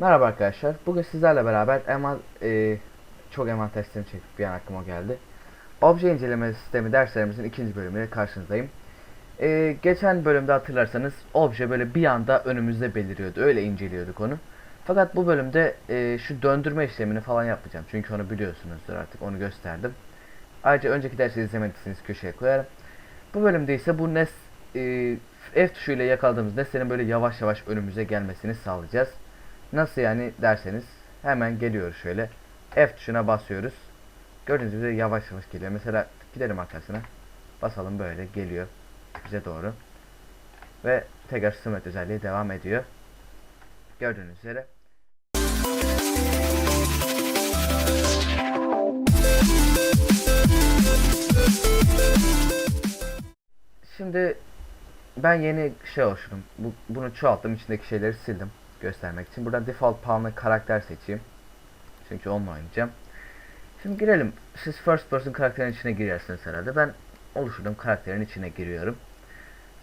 Merhaba arkadaşlar. Bugün sizlerle beraber eman, e, çok envanter sistemi çektik bir an aklıma geldi. Obje inceleme sistemi derslerimizin ikinci bölümüyle karşınızdayım. E, geçen bölümde hatırlarsanız obje böyle bir anda önümüzde beliriyordu. Öyle inceliyorduk onu. Fakat bu bölümde e, şu döndürme işlemini falan yapmayacağım. Çünkü onu biliyorsunuzdur artık onu gösterdim. Ayrıca önceki dersi izlemediyseniz köşeye koyarım. Bu bölümde ise bu nes e, F tuşuyla yakaladığımız nesnenin böyle yavaş yavaş önümüze gelmesini sağlayacağız. Nasıl yani derseniz hemen geliyoruz şöyle. F tuşuna basıyoruz. Gördüğünüz gibi yavaş yavaş geliyor. Mesela gidelim arkasına. Basalım böyle geliyor bize doğru. Ve tekrar sımmet özelliği devam ediyor. Gördüğünüz üzere. Şimdi ben yeni şey oluşturdum. Bu, bunu çoğalttım. içindeki şeyleri sildim. Göstermek için. Buradan default pawn'la karakter seçeyim. Çünkü onunla oynayacağım. Şimdi girelim. Siz first person karakterin içine girersiniz herhalde. Ben oluşturduğum karakterin içine giriyorum.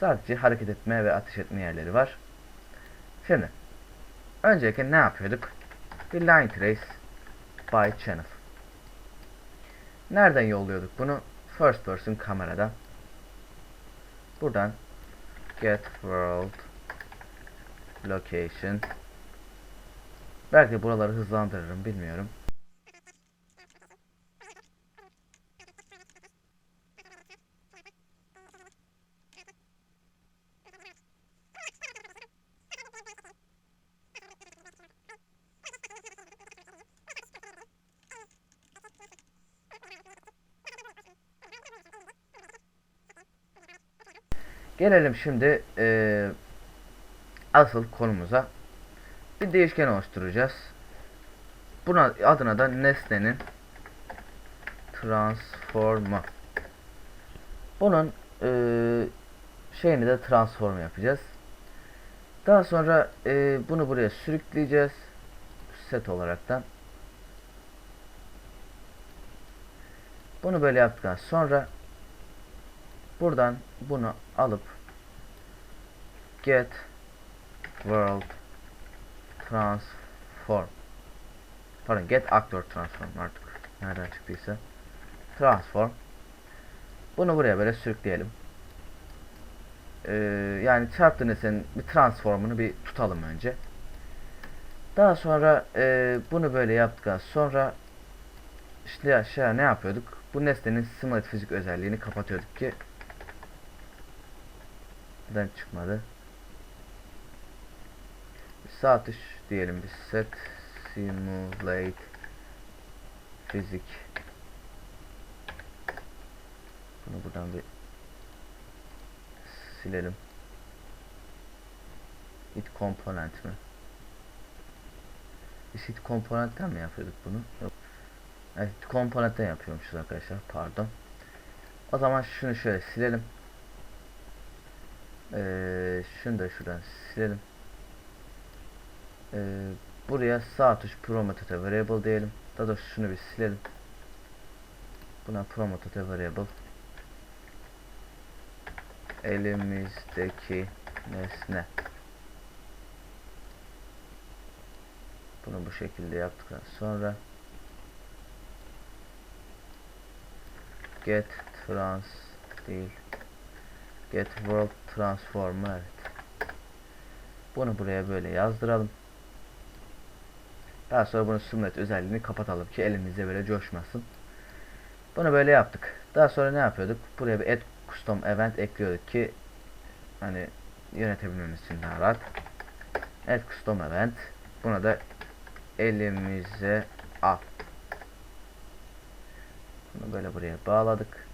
Sadece hareket etme ve ateş etme yerleri var. Şimdi. Öncelikle ne yapıyorduk? Bir line trace by channel. Nereden yolluyorduk bunu? First person kameradan. Buradan get world location. Belki buraları hızlandırırım bilmiyorum. Gelelim şimdi eee, asıl konumuza. Bir değişken oluşturacağız. Buna adına da nesnenin transformu. Bunun eee, şeyini de transform yapacağız. Daha sonra eee, bunu buraya sürükleyeceğiz. Set olaraktan. Bunu böyle yaptıktan sonra buradan bunu alıp get world transform. Pardon get actor transform artık. Nereden çıktıysa. Transform. Bunu buraya böyle sürükleyelim. Ee, yani çarptı nesnenin bir transformunu bir tutalım önce. Daha sonra e, bunu böyle yaptıktan sonra işte aşağı ne yapıyorduk? Bu nesnenin simulate fizik özelliğini kapatıyorduk ki neden çıkmadı? Sağ tuş diyelim bir set simulate fizik. Bunu buradan bir silelim. Hit komponent mi? Biz hit komponentten mi yapıyorduk bunu? Yok. Evet, komponentten yapıyormuşuz arkadaşlar. Pardon. O zaman şunu şöyle silelim. Ee, şunu da şuradan silelim. Ee, buraya sağ tuş promote variable diyelim. Daha doğrusu şunu bir silelim. Buna promote variable. Elimizdeki nesne. Bunu bu şekilde yaptıktan sonra get trans değil get world transform evet. Bunu buraya böyle yazdıralım. Daha sonra bunu simulate özelliğini kapatalım ki elimizde böyle coşmasın. Bunu böyle yaptık. Daha sonra ne yapıyorduk? Buraya bir add custom event ekliyorduk ki hani yönetebilmemiz için daha rahat. Add custom event. Buna da elimize al. Bunu böyle buraya bağladık.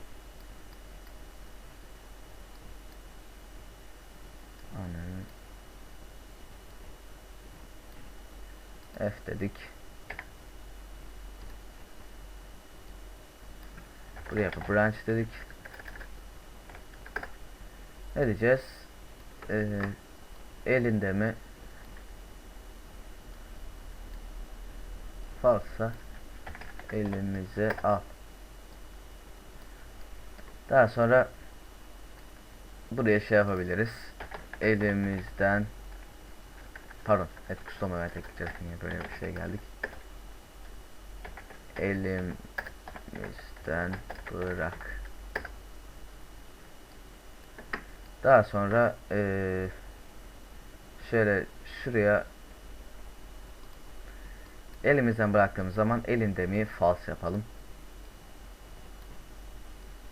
F dedik. Buraya bir branch dedik. Ne diyeceğiz? Ee, elinde mi? Falsa elimize al. Daha sonra buraya şey yapabiliriz. Elimizden pardon custom event ekleyeceğiz niye böyle bir şey geldik. Elimizden bırak. Daha sonra eee şöyle şuraya elimizden bıraktığımız zaman elinde mi false yapalım.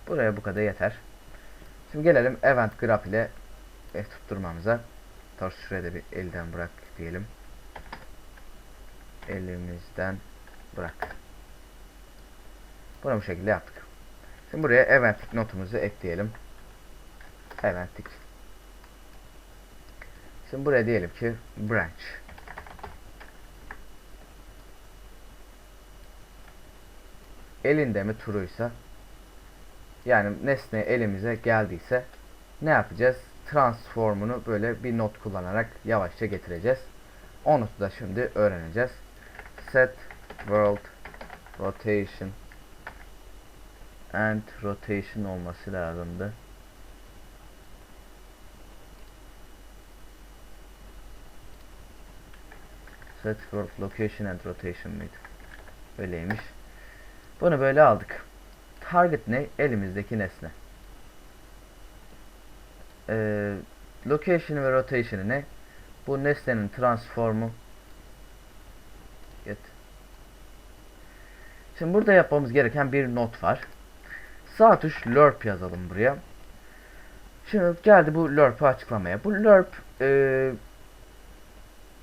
Buraya bu kadar yeter. Şimdi gelelim event graph ile e, tutturmamıza. Şuraya da bir elden bırak diyelim. Elimizden bırak. Bunu bu şekilde yaptık. Şimdi buraya eventlik notumuzu ekleyelim. Eventlik. Şimdi buraya diyelim ki branch. Elinde mi true'ysa yani nesne elimize geldiyse ne yapacağız? Transform'unu böyle bir not kullanarak yavaşça getireceğiz. Onu da şimdi öğreneceğiz. Set world rotation and rotation olması lazımdı. Set world location and rotation mıydı? Öyleymiş. Bunu böyle aldık. Target ne? Elimizdeki nesne. Ee, location ve rotation'ı ne? Bu nesnenin transformu. Get. Şimdi burada yapmamız gereken bir not var. Sağ tuş lerp yazalım buraya. Şimdi geldi bu lerp'ı açıklamaya. Bu lerp e,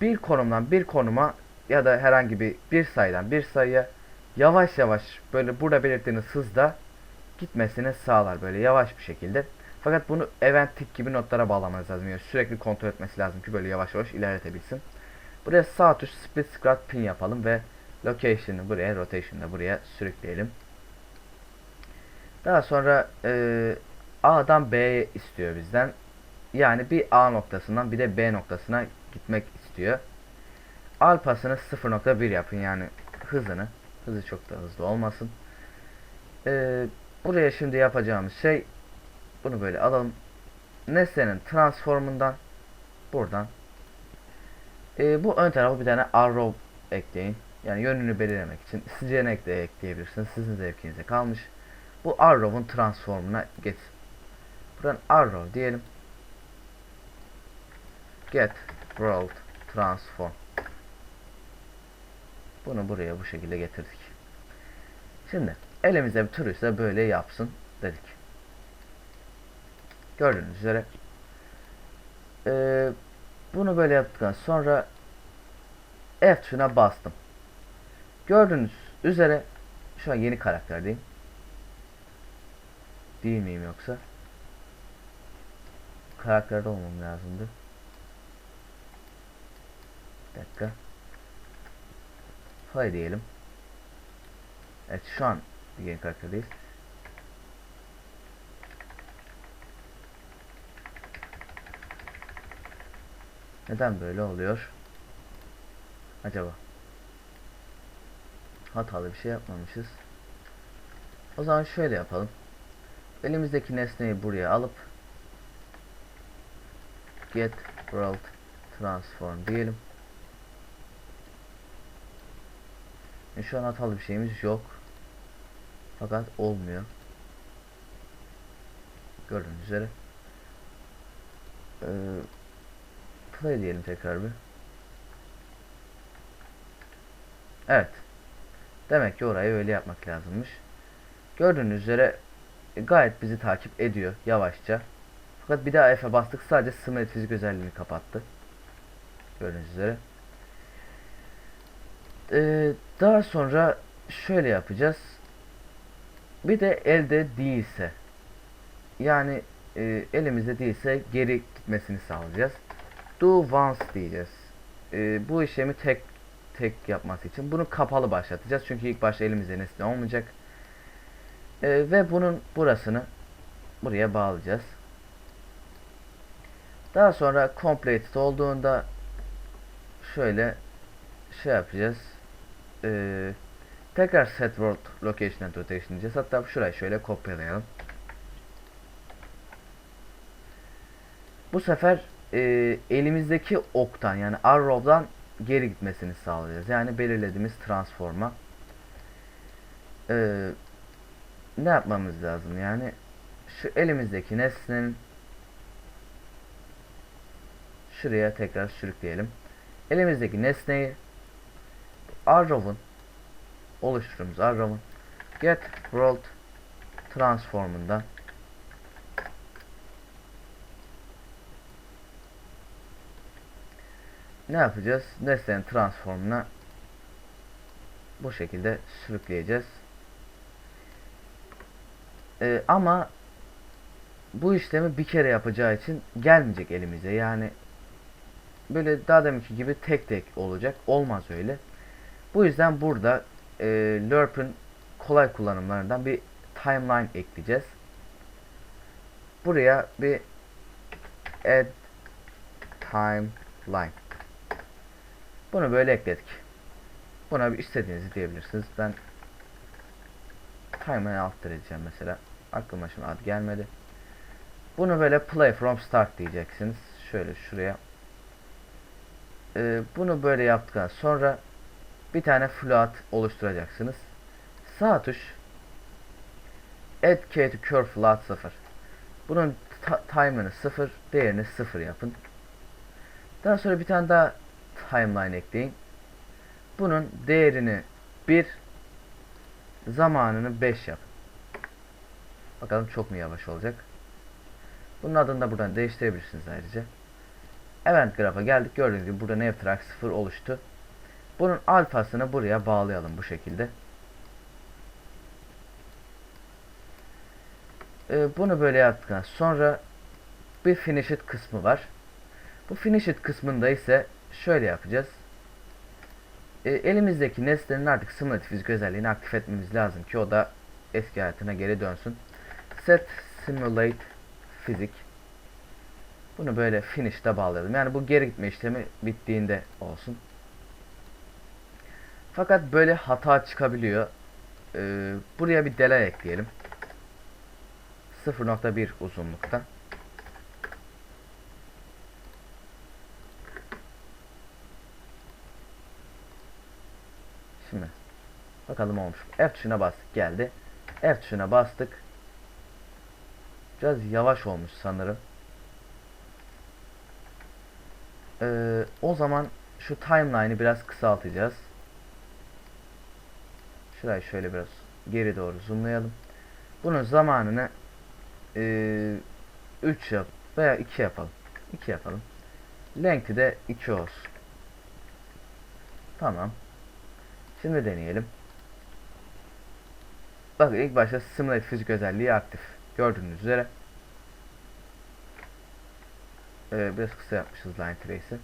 bir konumdan bir konuma ya da herhangi bir bir sayıdan bir sayıya yavaş yavaş böyle burada belirttiğiniz hızda gitmesini sağlar böyle yavaş bir şekilde. Fakat bunu event tip gibi notlara bağlamanız lazım. Yani sürekli kontrol etmesi lazım ki böyle yavaş yavaş ilerletebilsin. Buraya sağ tuş split scrap pin yapalım ve location'ı buraya rotation'ı buraya sürükleyelim. Daha sonra e, A'dan B'ye istiyor bizden. Yani bir A noktasından bir de B noktasına gitmek istiyor. Alpasını 0.1 yapın yani hızını. Hızı çok da hızlı olmasın. Ee, buraya şimdi yapacağımız şey bunu böyle alalım. Nesnenin transformundan buradan ee, bu ön tarafa bir tane arrow ekleyin. Yani yönünü belirlemek için seçenek de ekleyebilirsiniz. Sizin zevkinize kalmış. Bu arrow'un transformuna get. Buradan arrow diyelim. Get world transform. Bunu buraya bu şekilde getirdik. Şimdi elimizde bir ise böyle yapsın dedik. Gördüğünüz üzere ee, bunu böyle yaptıktan sonra F tuşuna bastım. Gördüğünüz üzere şu an yeni karakterdeyim. Değil miyim yoksa? Karakterde olmam lazımdı. Bir dakika. Play diyelim. Evet şu an yeni karakterdeyiz. Neden böyle oluyor? Acaba? Hatalı bir şey yapmamışız. O zaman şöyle yapalım. Elimizdeki nesneyi buraya alıp get world transform diyelim. E şu an hatalı bir şeyimiz yok. Fakat olmuyor. Gördüğünüz üzere. Ee, play diyelim tekrar bir. Evet. Demek ki orayı öyle yapmak lazımmış. Gördüğünüz üzere e, gayet bizi takip ediyor yavaşça. Fakat bir daha F'e bastık sadece sımmet fizik özelliğini kapattı. Gördüğünüz üzere. Ee, daha sonra şöyle yapacağız. Bir de elde değilse yani e, elimizde değilse geri gitmesini sağlayacağız. Do once diyeceğiz. E, bu işlemi tek tek yapması için bunu kapalı başlatacağız. Çünkü ilk başta elimizde nesne olmayacak. E, ve bunun burasını buraya bağlayacağız. Daha sonra completed olduğunda şöyle şey yapacağız. Ee, tekrar set world location and. Hatta şurayı şöyle kopyalayalım. Bu sefer e, elimizdeki oktan yani arrow'dan geri gitmesini sağlayacağız. Yani belirlediğimiz transforma. E, ne yapmamız lazım yani şu elimizdeki nesnenin şuraya tekrar sürükleyelim. Elimizdeki nesneyi arrow'un oluşturduğumuz arrow'un get world transform'undan ne yapacağız? Nesnenin transformuna bu şekilde sürükleyeceğiz. Ee, ama bu işlemi bir kere yapacağı için gelmeyecek elimize. Yani böyle daha deminki gibi tek tek olacak. Olmaz öyle. Bu yüzden burada e, Lerp'in kolay kullanımlarından bir timeline ekleyeceğiz. Buraya bir add timeline. Bunu böyle ekledik. Buna bir istediğinizi diyebilirsiniz. Ben timeline alt edeceğim mesela. Aklıma şimdi ad gelmedi. Bunu böyle play from start diyeceksiniz. Şöyle şuraya. Ee, bunu böyle yaptıktan sonra bir tane float oluşturacaksınız. Sağ tuş add key to curve float 0. Bunun time'ını 0, değerini 0 yapın. Daha sonra bir tane daha timeline ekleyin. Bunun değerini 1, zamanını 5 yapın. Bakalım çok mu yavaş olacak. Bunun adını da buradan değiştirebilirsiniz ayrıca. Event grafa geldik. Gördüğünüz gibi burada Nevtrack 0 oluştu. Bunun alfasını buraya bağlayalım bu şekilde. Ee, bunu böyle yaptıktan sonra bir finishit kısmı var. Bu finishit kısmında ise şöyle yapacağız. Ee, elimizdeki nesnenin artık simülatif fizik özelliğini aktif etmemiz lazım ki o da eski hayatına geri dönsün. Set simulate fizik. Bunu böyle finish'te bağlayalım. Yani bu geri gitme işlemi bittiğinde olsun. Fakat böyle hata çıkabiliyor. Ee, buraya bir delay ekleyelim. 0.1 uzunlukta. Şimdi bakalım olmuş. F tuşuna bastık geldi. F tuşuna bastık. Biraz yavaş olmuş sanırım. Ee, o zaman şu timeline'ı biraz kısaltacağız. Şurayı şöyle biraz geri doğru zoomlayalım. Bunun zamanını e, 3 yap veya 2 yapalım. 2 yapalım. Length'i de 2 olsun. Tamam. Şimdi deneyelim. Bakın ilk başta Simulate fizik özelliği aktif. Gördüğünüz üzere. Ee, biraz kısa yapmışız line trace'i.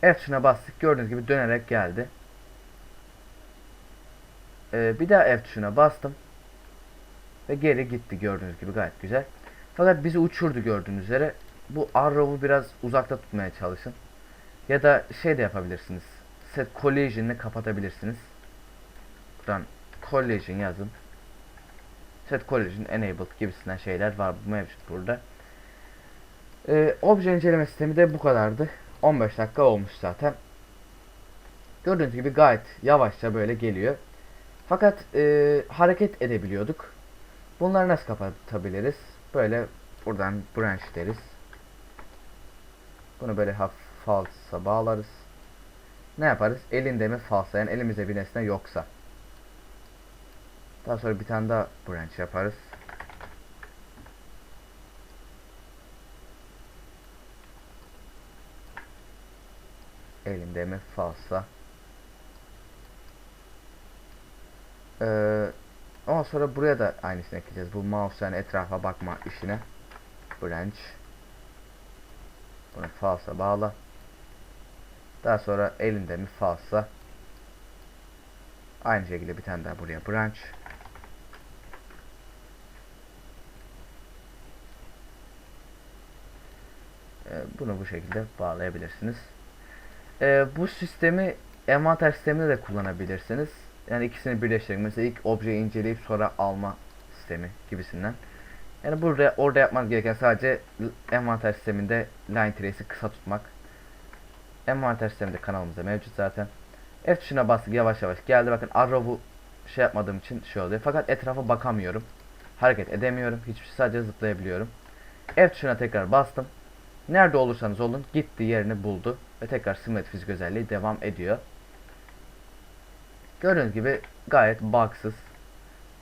F tuşuna bastık. Gördüğünüz gibi dönerek geldi. Ee, bir daha F tuşuna bastım. Ve geri gitti gördüğünüz gibi gayet güzel. Fakat bizi uçurdu gördüğünüz üzere. Bu arrow'u biraz uzakta tutmaya çalışın. Ya da şey de yapabilirsiniz. Set collision'ı kapatabilirsiniz. Buradan collision yazın. Set collision enabled gibisinden şeyler var mevcut burada. Ee, obje inceleme sistemi de bu kadardı. 15 dakika olmuş zaten. Gördüğünüz gibi gayet yavaşça böyle geliyor. Fakat e, hareket edebiliyorduk. Bunları nasıl kapatabiliriz? Böyle buradan branch deriz. Bunu böyle hafif falsa bağlarız. Ne yaparız? Elinde mi falsa yani elimizde bir nesne yoksa. Daha sonra bir tane daha branch yaparız. Elimde mi falsa. Ee, ama sonra buraya da aynısını ekleyeceğiz. Bu mouse yani etrafa bakma işine. Branch. Bunu falsa bağla. Daha sonra elinde mi falsa. Aynı şekilde bir tane daha buraya branch. Bunu bu şekilde bağlayabilirsiniz. Ee, bu sistemi envanter sisteminde de kullanabilirsiniz. Yani ikisini birleştirmek. Mesela ilk objeyi inceleyip sonra alma sistemi gibisinden. Yani burada orada yapmanız gereken sadece envanter sisteminde line trace'i kısa tutmak. Envanter sisteminde kanalımızda mevcut zaten. F tuşuna bastık yavaş yavaş geldi. Bakın arrow'u şey yapmadığım için şey oluyor. Fakat etrafa bakamıyorum. Hareket edemiyorum. Hiçbir şey sadece zıplayabiliyorum. F tuşuna tekrar bastım. Nerede olursanız olun gitti yerini buldu ve tekrar simülatif fizik özelliği devam ediyor. Gördüğünüz gibi gayet bugsız.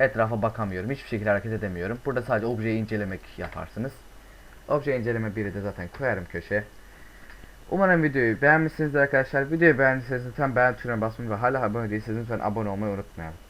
Etrafa bakamıyorum. Hiçbir şekilde hareket edemiyorum. Burada sadece objeyi incelemek yaparsınız. Obje inceleme 1'i de zaten koyarım köşeye. Umarım videoyu beğenmişsinizdir arkadaşlar. Videoyu beğendiyseniz lütfen beğen tuşuna basmayı ve hala abone değilseniz lütfen abone olmayı unutmayalım.